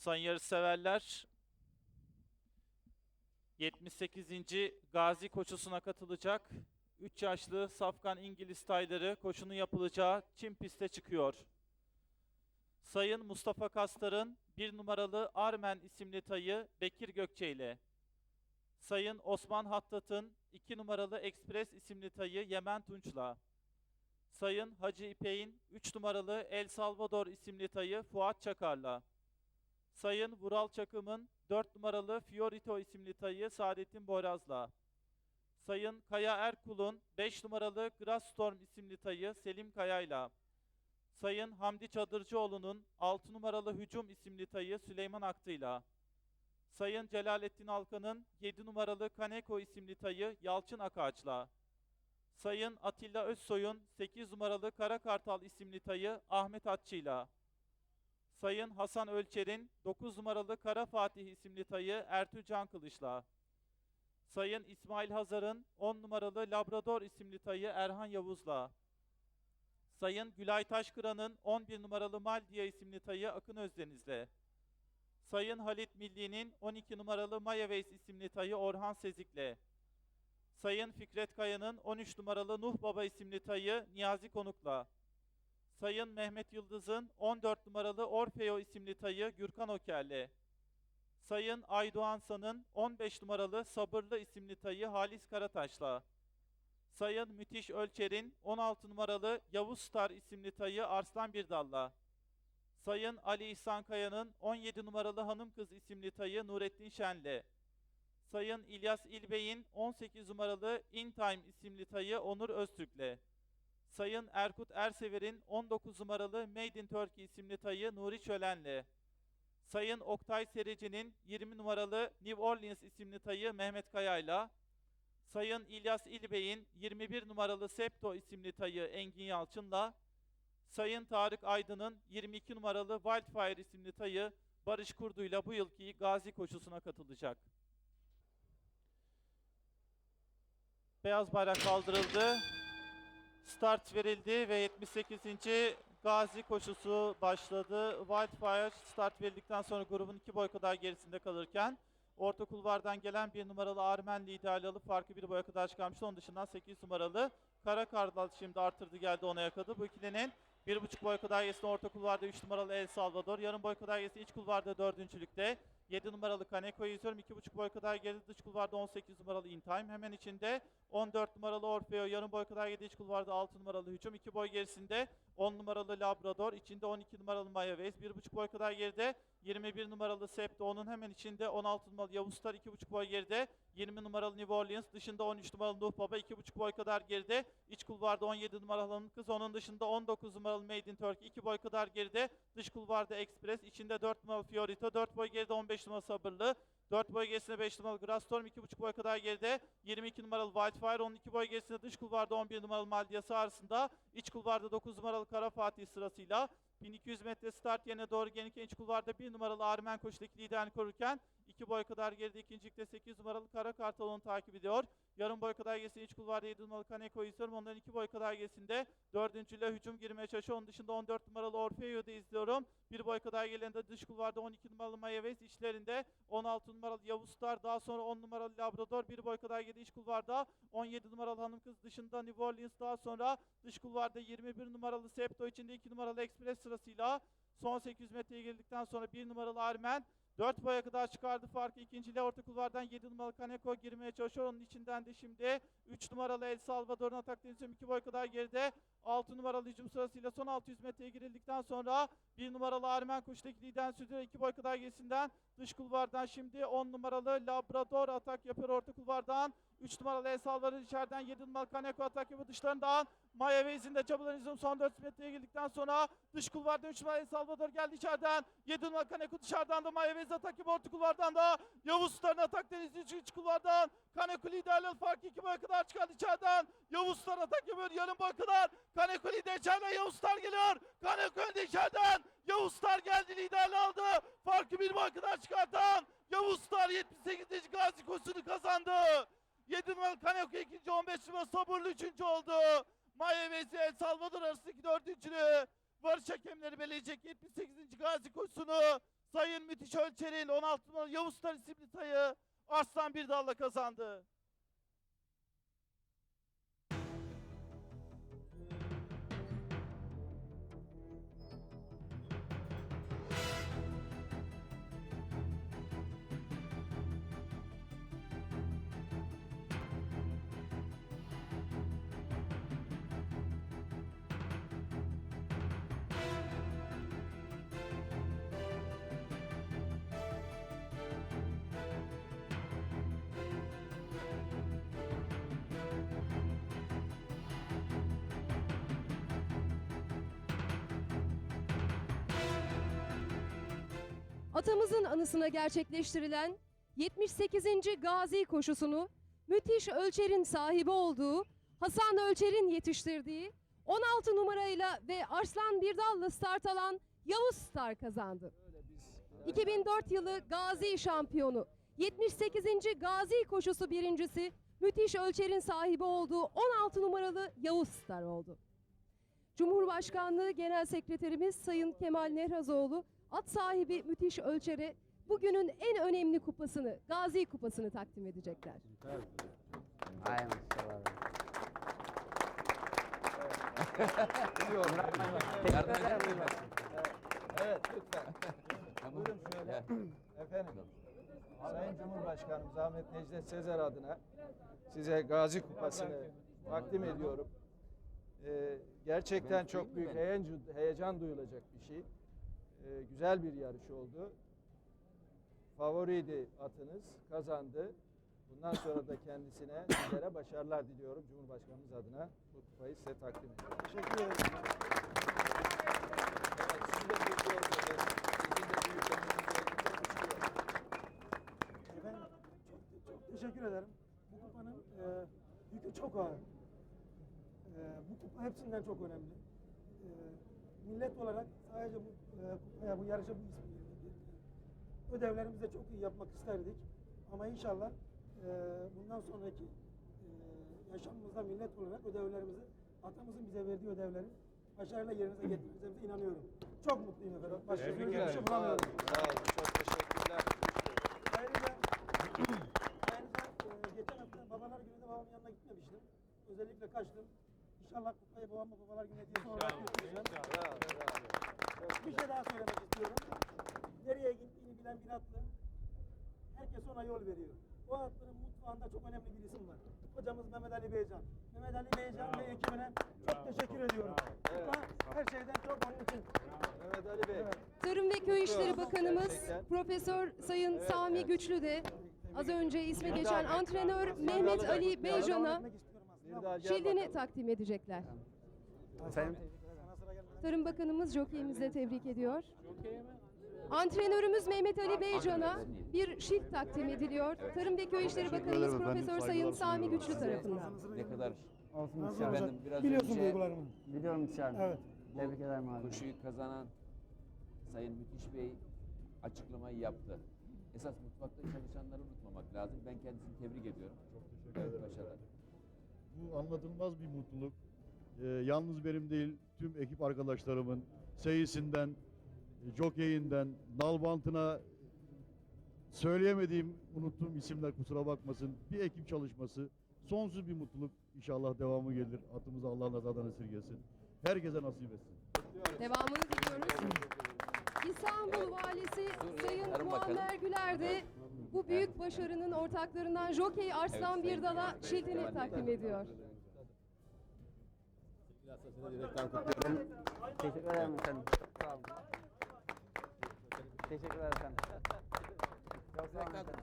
Sayın yarışseverler 78. Gazi koşusuna katılacak 3 yaşlı Safkan İngiliz tayları koşunun yapılacağı Çim piste çıkıyor. Sayın Mustafa Kastar'ın bir numaralı Armen isimli tayı Bekir Gökçe ile Sayın Osman Hattat'ın 2 numaralı Ekspres isimli tayı Yemen Tunç'la Sayın Hacı İpek'in 3 numaralı El Salvador isimli tayı Fuat Çakar'la Sayın Vural Çakım'ın 4 numaralı Fiorito isimli tayı Saadettin Boraz'la Sayın Kaya Erkul'un 5 numaralı Grassstorm isimli tayı Selim Kaya'yla. Sayın Hamdi Çadırcıoğlu'nun 6 numaralı Hücum isimli tayı Süleyman Aktı'yla. Sayın Celalettin Alkan'ın 7 numaralı Kaneko isimli tayı Yalçın Akaç'la. Sayın Atilla Özsoy'un 8 numaralı Kara Kartal isimli tayı Ahmet Atçı'yla Sayın Hasan Ölçer'in 9 numaralı Kara Fatih isimli tayı Can Kılıç'la Sayın İsmail Hazar'ın 10 numaralı Labrador isimli tayı Erhan Yavuz'la. Sayın Gülay Taşkıran'ın 11 numaralı Maldiya isimli tayı Akın Özdeniz'le. Sayın Halit Milli'nin 12 numaralı Mayaveys isimli tayı Orhan Sezik'le. Sayın Fikret Kaya'nın 13 numaralı Nuh Baba isimli tayı Niyazi Konuk'la Sayın Mehmet Yıldız'ın 14 numaralı Orfeo isimli tayı Gürkan Oker'le. Sayın Aydoğan San'ın 15 numaralı Sabırlı isimli tayı Halis Karataş'la. Sayın Müthiş Ölçer'in 16 numaralı Yavuz Star isimli tayı Arslan Birdal'la. Sayın Ali İhsan Kaya'nın 17 numaralı Hanım Kız isimli tayı Nurettin Şen'le. Sayın İlyas İlbey'in 18 numaralı In Time isimli tayı Onur Öztürk'le Sayın Erkut Ersever'in 19 numaralı Made in Turkey isimli tayı Nuri Çölen'le Sayın Oktay Serici'nin 20 numaralı New Orleans isimli tayı Mehmet Kaya'yla Sayın İlyas İlbey'in 21 numaralı Septo isimli tayı Engin Yalçın'la Sayın Tarık Aydın'ın 22 numaralı Wildfire isimli tayı Barış Kurdu'yla bu yılki Gazi koşusuna katılacak. Beyaz bayrak kaldırıldı. Start verildi ve 78. Gazi koşusu başladı. Wildfire start verildikten sonra grubun iki boy kadar gerisinde kalırken orta kulvardan gelen bir numaralı Armen liderli alıp farkı bir boya kadar çıkarmıştı. Onun dışından 8 numaralı Kara Kardal şimdi artırdı geldi ona yakaladı. Bu ikilinin bir buçuk boy kadar gerisinde orta kulvarda 3 numaralı El Salvador. Yarım boy kadar gerisinde iç kulvarda dördüncülükte. 7 numaralı Kaneko'yu izliyorum. 2,5 boy kadar geride dış kulvarda 18 numaralı In Time. Hemen içinde 14 numaralı Orfeo. Yarım boy kadar geride iç kulvarda 6 numaralı Hücum. 2 boy gerisinde 10 numaralı Labrador. içinde 12 numaralı Maya Waze. 1,5 boy kadar geride 21 numaralı Septo. Onun hemen içinde 16 numaralı Yavuz Star. 2,5 boy geride 20 numaralı New Orleans. Dışında 13 numaralı Nuh Baba. 2,5 boy kadar geride. İç kulvarda 17 numaralı Hanım Kız. Onun dışında 19 numaralı Made in Turkey. 2 boy kadar geride. Dış kulvarda Express. içinde 4 numaralı Fiorito. 4 boy geride 15 numaralı Sabırlı. 4 boy gerisinde 5 numaralı Grassstorm, 2,5 boy kadar geride 22 numaralı Wildfire, 12 boy gerisinde dış kulvarda 11 numaralı Maldiyası arasında, iç kulvarda 9 numaralı Kara Fatih sırasıyla. 1200 metre start yerine doğru gelirken iç kulvarda 1 numaralı Armen koşudaki liderini korurken 2 boy kadar geride ikincilikte 8 numaralı Kara Kartal onu takip ediyor. Yarım boy kadar gerisinde iç kulvarda 7 numaralı Kaneko'yu izliyorum. Onların 2 boy kadar gerisinde dördüncüyle hücum girmeye çalışıyor. Onun dışında 14 numaralı Orfeo'yu da izliyorum. Bir boy kadar gelende dış kulvarda 12 numaralı Mayaves içlerinde 16 numaralı Yavuz Star daha sonra 10 numaralı Labrador bir boy kadar geldi iç kulvarda 17 numaralı Hanım Kız dışında New Orleans daha sonra dış kulvarda 21 numaralı Septo içinde 2 numaralı Express sırasıyla son 800 metreye girdikten sonra 1 numaralı Armen 4 boya kadar çıkardı farkı. İkinciliğe orta kulvardan 7 numaralı Kaneko girmeye çalışıyor. Onun içinden de şimdi 3 numaralı El Salvador'un atak denizim 2 boy kadar geride. 6 numaralı hücum sırasıyla son 600 metreye girildikten sonra 1 numaralı Armen koşudaki lider sürdürüyor. 2 boy kadar gerisinden dış kulvardan şimdi 10 numaralı Labrador atak yapıyor orta kulvardan. 3 numaralı El Salvador içeriden 7 numaralı Kaneko atak yapıyor dışlarından. Maya Waze'in de çabalarını izliyorum. Son 400 metreye girdikten sonra dış kulvarda 3 numaralı El Salvador geldi içeriden. 7 numaralı Kaneko dışarıdan da Maya Waze atak yapıyor orta kulvardan da. Yavuz Star'ın atak denizi iç, iç kulvardan. Kaneko liderler farkı 2 boy kadar çıkardı içeriden. Yavuz Star atak yapıyor yarım boy kadar. Kaneko lider içeriden Yavuz Star geliyor. Kaneko önde içeriden. Yavuz Star geldi liderle aldı. Farkı bir boy kadar çıkartan. Yavuz Star 78. Gazi koşusunu kazandı. 7 numaralı Kaneko ikinci 15 numaralı sabırlı üçüncü oldu. Maya ve El Salvador arasındaki dördüncülüğü Barış hakemleri belirleyecek 78. Gazi koşusunu Sayın Müthiş Ölçer'in 16 numaralı Yavuz Star isimli sayı Arslan Birdal'la kazandı. Atamızın anısına gerçekleştirilen 78. Gazi koşusunu müthiş ölçerin sahibi olduğu, Hasan Ölçer'in yetiştirdiği 16 numarayla ve Arslan Birdal'la start alan Yavuz Star kazandı. 2004 yılı Gazi şampiyonu, 78. Gazi koşusu birincisi müthiş ölçerin sahibi olduğu 16 numaralı Yavuz Star oldu. Cumhurbaşkanlığı Genel Sekreterimiz Sayın Kemal Nehrazoğlu at sahibi müthiş ölçere bugünün en önemli kupasını, Gazi Kupası'nı takdim edecekler. Ay maşallah. Yardım eder miyim? Evet lütfen. Buyurun şöyle. Efendim. Sayın Cumhurbaşkanımız Ahmet Necdet Sezer adına size Gazi Kupası'nı takdim ediyorum. Ee, gerçekten çok büyük heyecan, heyecan duyulacak bir şey. Ee, güzel bir yarış oldu. Favoriydi atınız, kazandı. Bundan sonra da kendisine, sizlere başarılar diliyorum Cumhurbaşkanımız adına. Bu kupayı size takdim ediyorum. Teşekkür ederim. Sizin de büyük bir ortada, sizin de büyük Efendim çok, çok teşekkür ederim. Bu kupanın e, yükü çok ağır. E, bu kupa hepsinden çok önemli. E, millet olarak sadece bu e, bu yarışa bu ismi. Ödevlerimizi de çok iyi yapmak isterdik. Ama inşallah e, bundan sonraki e, yaşamımızda millet olarak ödevlerimizi, atamızın bize verdiği ödevleri başarıyla yerinize getireceğimize inanıyorum. Çok mutluyum efendim. Başka bir şey bulamıyorum. Sağ olun. Çok teşekkürler. Ayrıca, ayrıca e, geçen hafta babalar gününde babamın yanına gitmemiştim. Özellikle kaçtım. İnşallah kupayı babamla babalar günü hediyesi olarak götüreceğim. Bravo, bravo. Bir şey daha söylemek istiyorum. Nereye gittiğini bilen bir atlı herkes ona yol veriyor. O atlının mutfağında çok önemli bir isim var. Hocamız Mehmet Ali Beycan. Mehmet Ali Beycan ve ekibine çok teşekkür ediyorum. Kupa her şeyden çok onun için. Mehmet Ali Bey. Tarım ve Köy İşleri Bakanımız Gerçekten. Profesör Sayın Evet, Sami evet. Güçlü de az önce ismi Bir geçen daha- antrenör Mehmet daha- Ali Beycan'a şildini takdim edecekler. Efendim? Tarım Bakanımız jokeyimizi de tebrik ediyor. Antrenörümüz Mehmet Ali Beycan'a bir şilt takdim ediliyor. Tarım ve Köy İşleri Bakanımız Profesör Sayın Sami Güçlü tarafından. Ne kadar Olsun? Efendim, biraz Biliyorsun önce- duygularımı. Biliyorum inşallah. Evet. Tebrik ederim abi. koşuyu kazanan Sayın Müthiş Bey açıklamayı yaptı. Esas mutfakta çalışanları unutmamak lazım. Ben kendisini tebrik ediyorum. Çok teşekkür ederim. Başarılar. Bu anlatılmaz bir mutluluk. Ee, yalnız benim değil, tüm ekip arkadaşlarımın seyisinden, jokeyinden, nalbantına söyleyemediğim, unuttuğum isimler kusura bakmasın. Bir ekip çalışması, sonsuz bir mutluluk. İnşallah devamı gelir. Atımızı Allah nazardan esirgesin. Herkese nasip etsin. Devamını diliyoruz. İstanbul Valisi Sayın. Muammer Güler de bu büyük başarının ortaklarından Jokey Arslan Birdal'a Kemal şildini takdim ediyor. Teşekkür ederim efendim. Sağ olun. Teşekkürler efendim. Çok sağ olun efendim.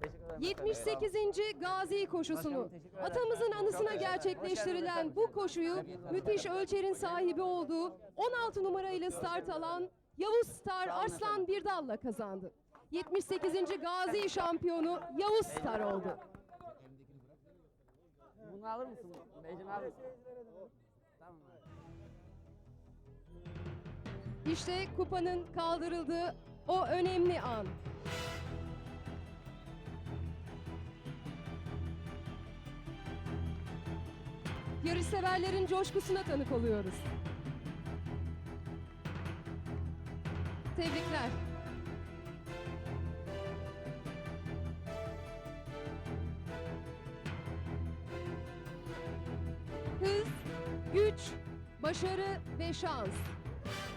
Teşekkür ederim efendim. 78. Gazi koşusunu teşekkür ederim. atamızın anısına gerçekleştirilen bu koşuyu müthiş ölçerin sahibi olduğu 16 numarayla start alan Yavuz Star Arslan Birdal'la kazandı. 78. Gazi şampiyonu Yavuz Star oldu. Bunu alır mısın? Beycan alır İşte kupanın kaldırıldığı o önemli an. Yarışseverlerin coşkusuna tanık oluyoruz. Tebrikler. Hız, güç, başarı ve şans.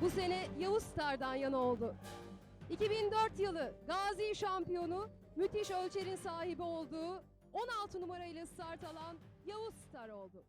Bu sene Yavuz Star'dan yana oldu. 2004 yılı Gazi şampiyonu müthiş ölçerin sahibi olduğu 16 numarayla start alan Yavuz Star oldu.